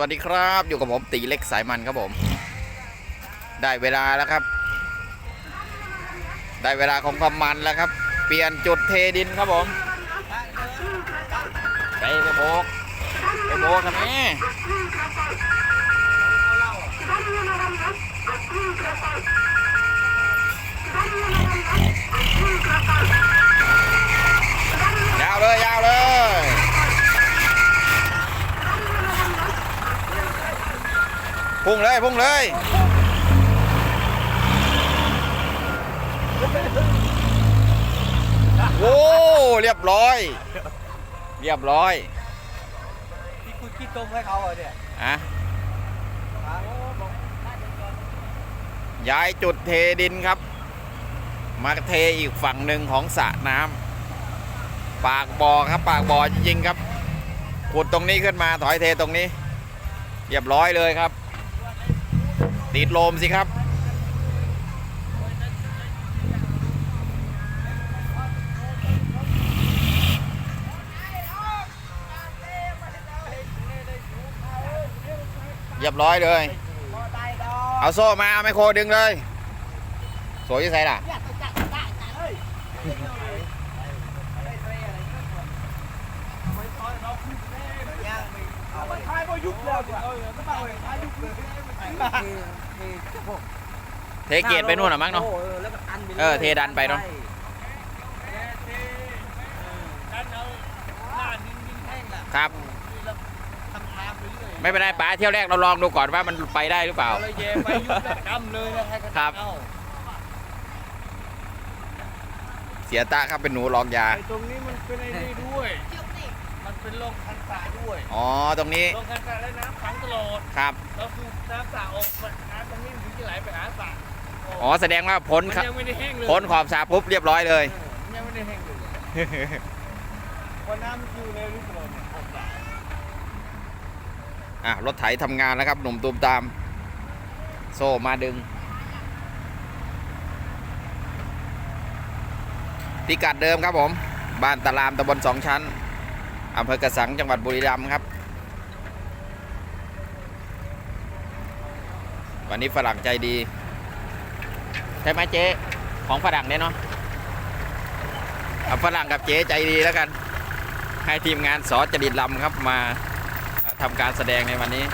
วัสดีครับ อยู่กับผมตีเล็กสายมันครับผม ได้เวลาแล้วครับ ได้เวลาของความมันแล้วครับ เปลี่ยนจุดเทดินครับผม ไปไปโบกไปโบกทำไมยาวเลยยาวเลย พุ่งเลยพุ่งเลยโอ้เรียบร้อย เรียบร้อยที่คุณคิดต้มให้เขาเหรอเนี่ยอะอ้าวบอกย้ายจุดเทดินครับ มาเทอีกฝั่งหนึ่งของสระน้ำปากบ่อครับ ปากบ่อจริงๆครับขุดตรงนี้ขึ้นมาถอยเทตรงนี้ เรียบร้อยเลยครับ ติดลมสิครับ เรียบร้อยเลย เอาโซ่มาเอาไมโครดึงเลย สวยที่ใส่ล่ะมันคลายพอยุบแล้วเนี่ยเออไม่มาเลยคลายยุบเลย เทเกตไปนู่นหรอมั้งเนาะโอ้แล้วก็อันไปลยเออเทดันไปเนอะใช่ดันเอาหน้าดินดินแห้งน่ะครับแล้วทำทางไปเรื่อยไม่เป็นไรป๋าเที่ยวแรกเราลองดูก่อนว่ามันไปได้หรือเปล่าเอาเลยแย่ไปยุบแล้วกำเลยนะให้เขาครับเอาเสียตาครับเป็นหนูลองยาไอ้ตรงนี้มันเป็นไอ้นี่ด้วย มันเป็นโรงคันสาด้วยอ๋อตรงนี้โรงคันสาแล้วน้ำขังตลอดครับแล้วคือน้ำสระออกมาน้ำตรงนี้มันถึงจะไหลไปหาสระอ๋อแสดงว่าพ้นมันครับยังไม่ได้แห้งเลยพ้นขอบสระปุ๊บเรียบร้อยเลยเออมันยังไม่ได้แห้งเลยเพราะน้ำมันอยู่ในรูปเราเนี่ยออกสระอะรถไถทำงานแล้วครับหนุ่มตูมตาม โซ่มาดึงพิกัดเดิมครับผม บ้านตะลามตำบลสองชั้น อำเภอกระสังจังหวัดบุรีรัมย์ครับ วันนี้ฝรั่งใจดี ใช่ไหมเจ๊ ของฝรั่งเนี่ยเนาะเอาฝรั่งกับเจ๊ใจดีแล้วกัน ให้ทีมงานสอจดิตลำครับมาทำการแสดงในวันนี้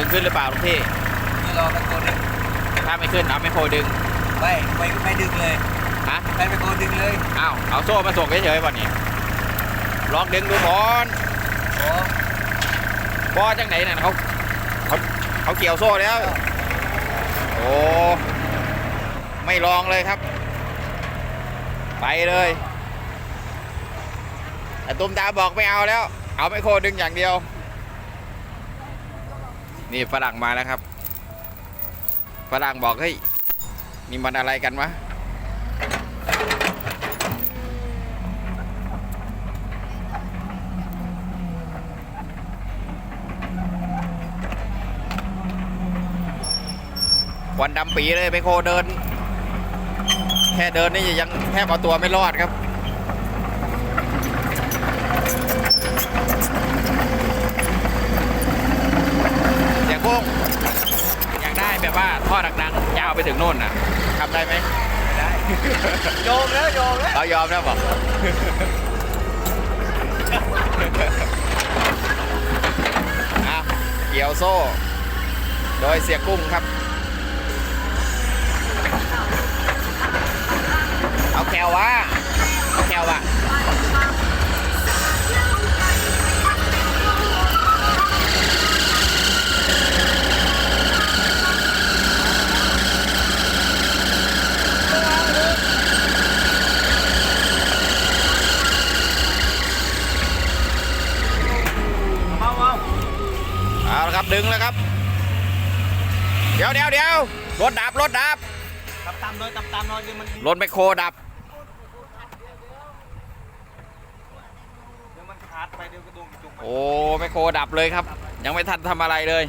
ดึงขึ้นหรือเปล่าลุงพี่นี่รอตะโกนถ้าไม่ขึ้นเอาไม่โคดึง ไม่ไม่ไม่ดึงเลยฮะไม่ไปโกนดึงเลยอ้าวเอาโซ่มาส่งเฉยๆวันนี้ลองดึงดูก่อนโอ้บอจังไหนน่ะเขาเขาเขาเกี่ยวโซ่แล้ว โอ้ไม่ลองเลยครับ ไปเลยแต่ตุ้มตาบอกไม่เอาแล้ว เอาไมโครดึงอย่างเดียว นี่ฝรั่งมาแล้วครับฝรั่งบอกเฮ้ยนี่มันอะไรกันวะควันดำปีเลยไมโคเดิน แค่เดินนี่ยังแทบเอาตัวไม่รอดครับ เสียงกุ้งอยากได้แบบว่าท่อดังๆยาวไปถึงโน่นน่ะทำได้ไหมได้โยมแล้วโยมแล้วเรายอมแล้วบอกอะเกี่ยวโซ่ โดยเสียกุ้งครับ เอาแคววะเอาแคววะ ยวเดี๋ยวเดี๋ยวรถดับรถดับตับตามน้อยตับตามน้อยเดี๋ยวมันรถไมคโครดับ เดี๋ยวมันขาดไปเดี๋ยวกระดุมกระจุกไปโอ้ไมคโครดับเลยครับ ยังไม่ทันทำอะไรเลย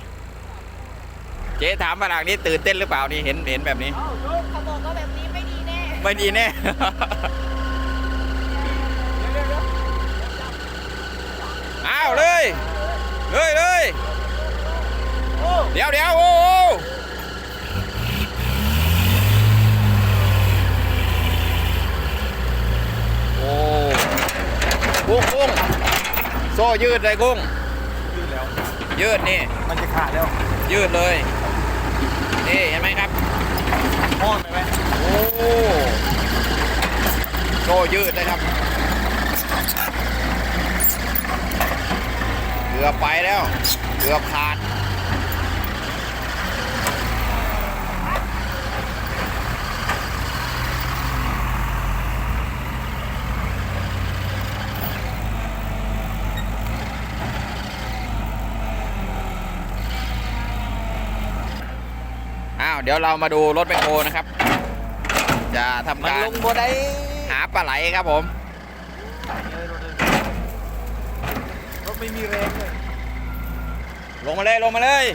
เจ๊ถามฝรั่งนี่ตื่นเต้นหรือเปล่านี่เห็นเห็นแบบนี้ เขาบอกว่าแบบนี้ไม่ดีแน่ ไม่ดีแน่ อ้าวเลย เลยเลยโอ้เดี๋ยวเดี๋ยวโอ้โห โอ้กุ้งกุ้งโซ่ยืดเลยกุ้ง ยืดแล้ว ยืดนี่ มันจะขาดแล้ว ยืดเลย นี่เห็นไหมครับห้อนไปไหมโอ้โซ่ยืดเลยครับเกือบไปแล้วเกือบขาด เดี๋ยวเรามาดูรถแมคโครนะครับ จะทำมันการลงบ่ได้หาปลาไหลครับผมเลยรถเลยรถไม่มีแรงเลยลงมาเลยลงมาเลย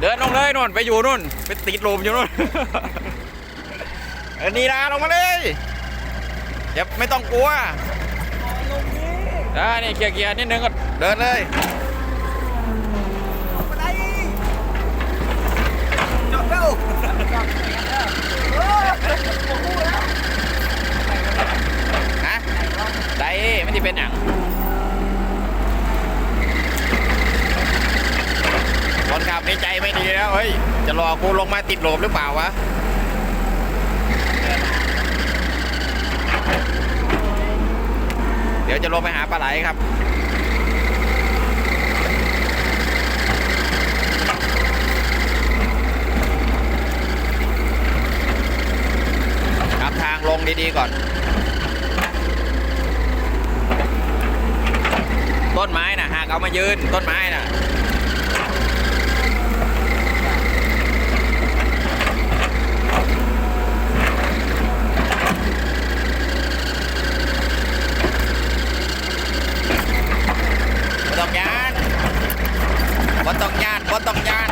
เดินลงเลยนู่นไปอยู่นู่นไปติดลมอยู่นู่นเออนี่นะลงมาเลยอย่าไม่ต้องกลัวลงนี้อ่านี่เกียร์เกียร์นิดนึงก็เดินเลย บ่ได้ จอดแล้วฮะได้ไม่ที่เป็นอย่างคนขับในใจไม่ดีแล้วเฮ้ย จะรอกูลงมาติดลมหรือเปล่าวะเดี๋ยวจะลงไปหาปลาไหลครับ ครับทางลงดีๆก่อน ต้นไม้นะหากเอามายืนต้นไม้นะบ่ต้องยานบ่ต้องยานบ่ต้องยาน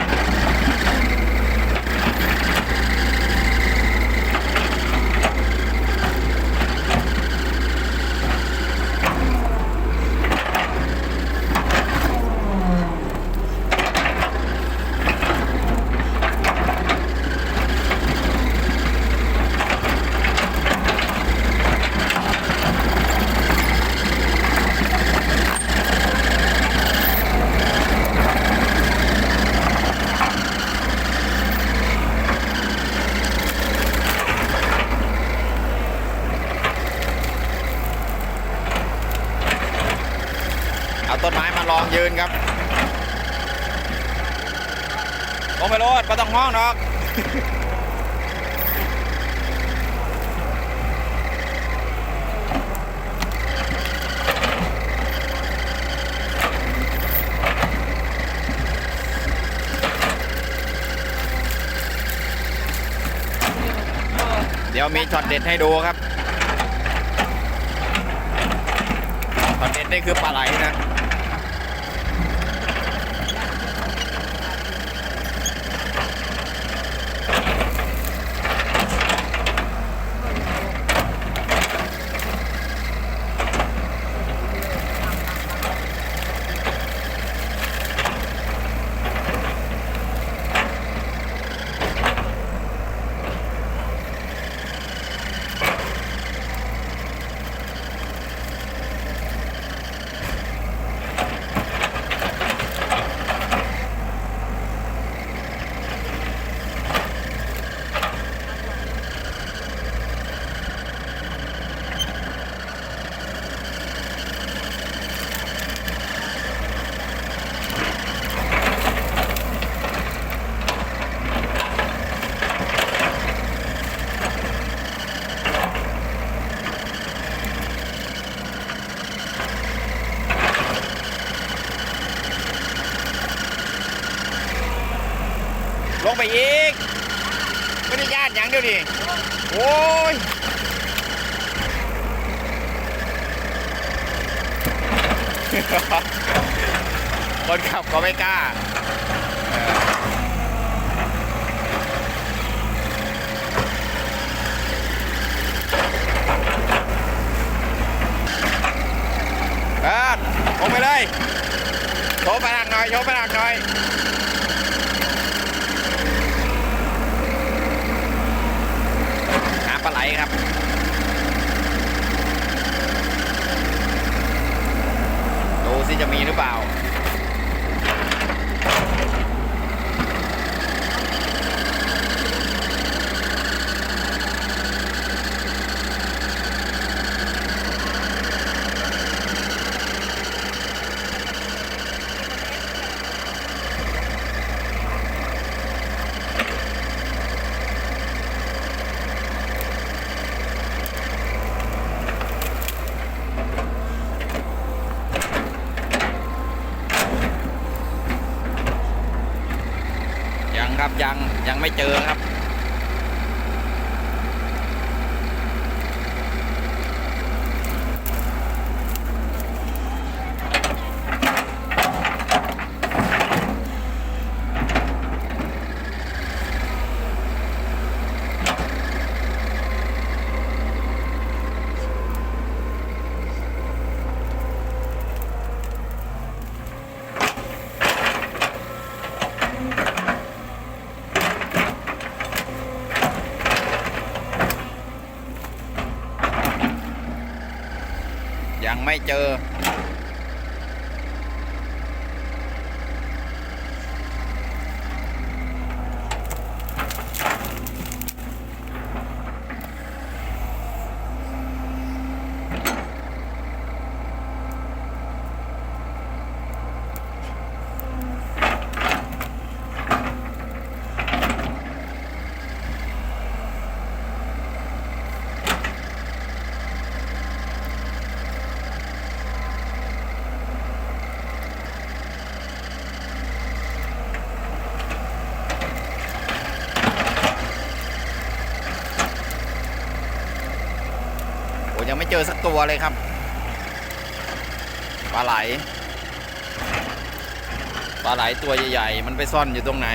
เอาต้นไม้มาลองยืนครับ ลงไปโลดไม่ต้องห้องหรอกเดี๋ยวมีช็อตเด็ดให้ดูครับช็อตเด็ดนี่คือปลาไหลนะ คนขับก็ไม่กล้าเออลงไปเลยโชว์ไปหนักหน่อยโชว์ไปหนักหน่อยหาปลาไหลครับ สิจะมีหรือเปล่า ครับยังยังไม่เจอครับ ไม่เจอ ไม่เจอสักตัวเลยครับ ปลาไหล ปลาไหลตัวใหญ่ ๆ มันไปซ่อนอยู่ตรงไหน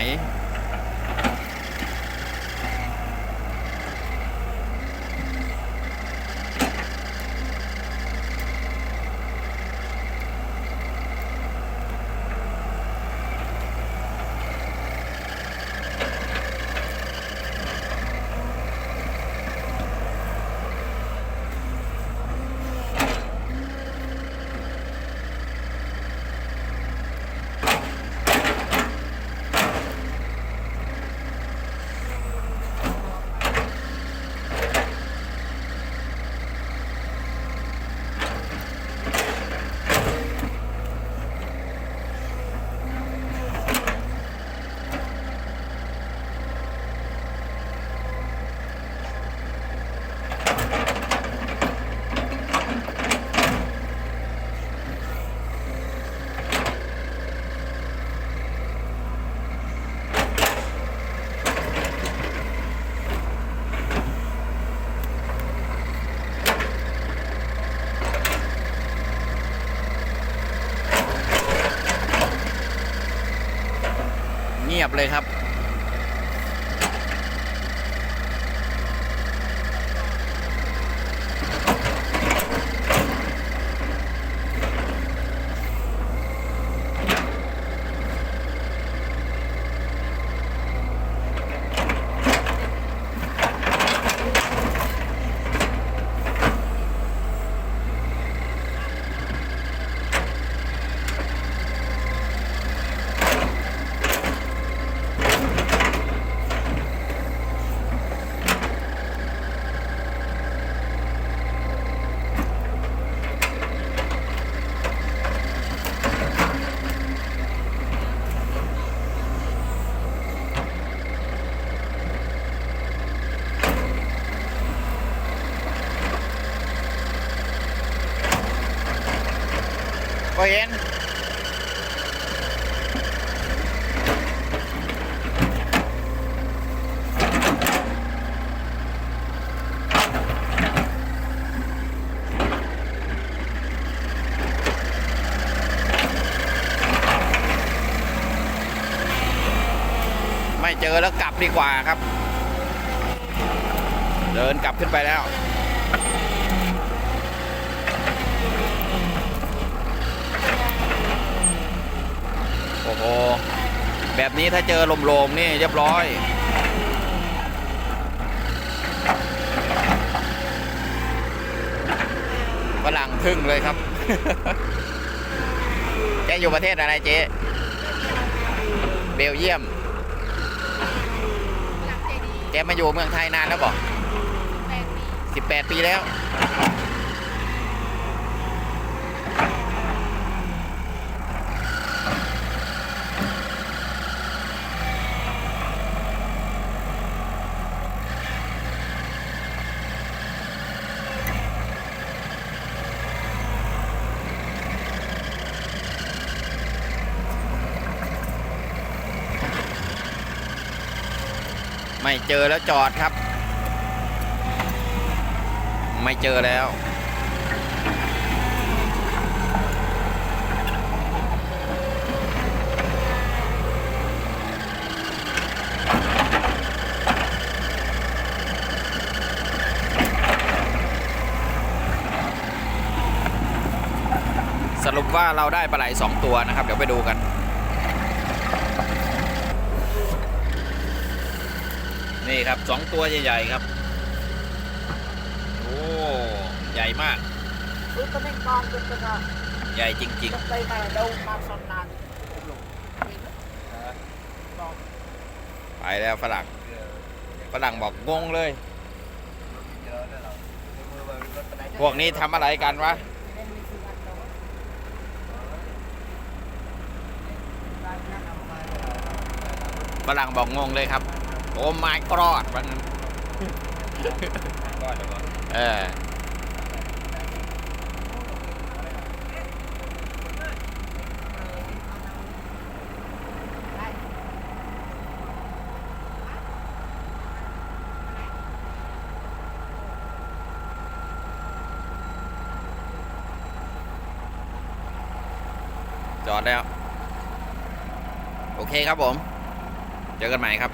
งียบเลยครับ กลับดีกว่าครับ เดินกลับขึ้นไปแล้ว โอ้โห แบบนี้ถ้าเจอลมๆนี่เรียบร้อยฝรั่งทึ่งเลยครับแกอยู่ประเทศอะไรเจ๊เบลเยียม แกมาอยู่เมืองไทยนานแล้วบอกแปดปี18 ปีแล้ว ไม่เจอแล้วจอดครับ ไม่เจอแล้ว สรุปว่าเราได้ปลาไหลสองตัวนะครับ เดี๋ยวไปดูกัน นี่ครับสองตัวใหญ่ๆครับ โอ้ใหญ่มาก รู้ตำแหน่งกองเป็นกระทะใหญ่จริงจะไปมาเดามาสนนานๆไปแล้วฝรั่งฝรั่งบอกงงเลย พวกนี้ทำอะไรกันวะฝรั่งบอกงงเลยครับ โอ้ไม่กรอดว่างั้นเออจอดแล้ว โอเคครับผม เจอกันใหม่ครับ